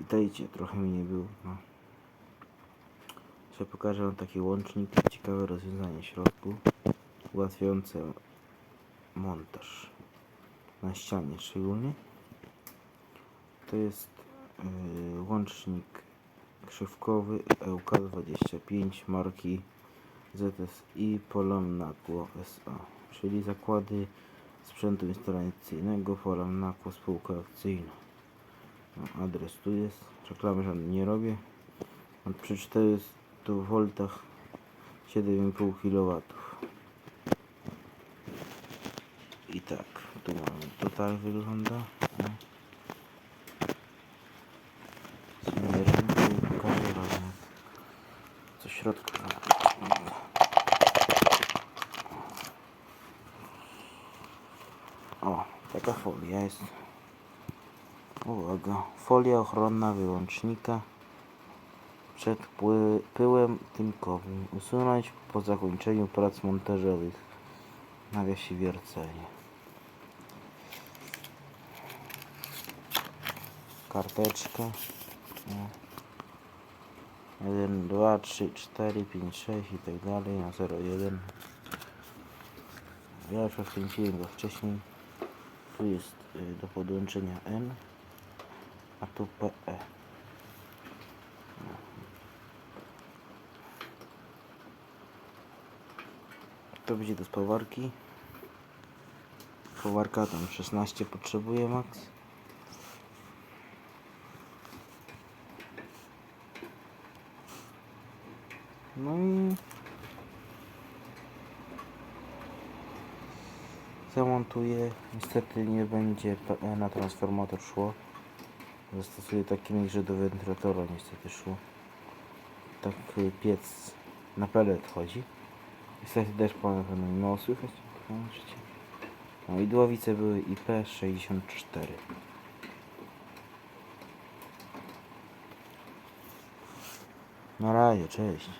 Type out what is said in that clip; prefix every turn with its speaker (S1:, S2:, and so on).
S1: Witajcie, trochę mi nie było. No. Dzisiaj pokażę wam taki łącznik, ciekawe rozwiązanie w środku, ułatwiające montaż na ścianie szczególnie. To jest yy, łącznik krzywkowy EUK25 marki ZSI Polam SA, czyli zakłady sprzętu instalacyjnego Polam spółka akcyjna. Adres tu jest. Reklamy żadnej nie robię. Mam Przy 400 V 7,5 kW. I tak, tu mamy, to tak wygląda. Co w środku. O, taka folia jest. Uwaga, folia ochronna wyłącznika przed pyłem tymkowym. Usunąć po zakończeniu prac montażowych. Nawiasie wiercenie. Karteczka. No. 1, 2, 3, 4, 5, 6 i tak dalej na 01. Ja już rozkręciłem go wcześniej. Tu jest y, do podłączenia N, a tu PE. To będzie do spawarki. Spawarka tam 16 potrzebuje max. No i zamontuję. Niestety nie będzie PE na transformator szło. Zastosuję taki miks, że do wentylatora niestety szło. Tak y, piec na pelet chodzi. Niestety też pana pewno nie mało słychać. No i dłowice były IP64. Na razie, cześć.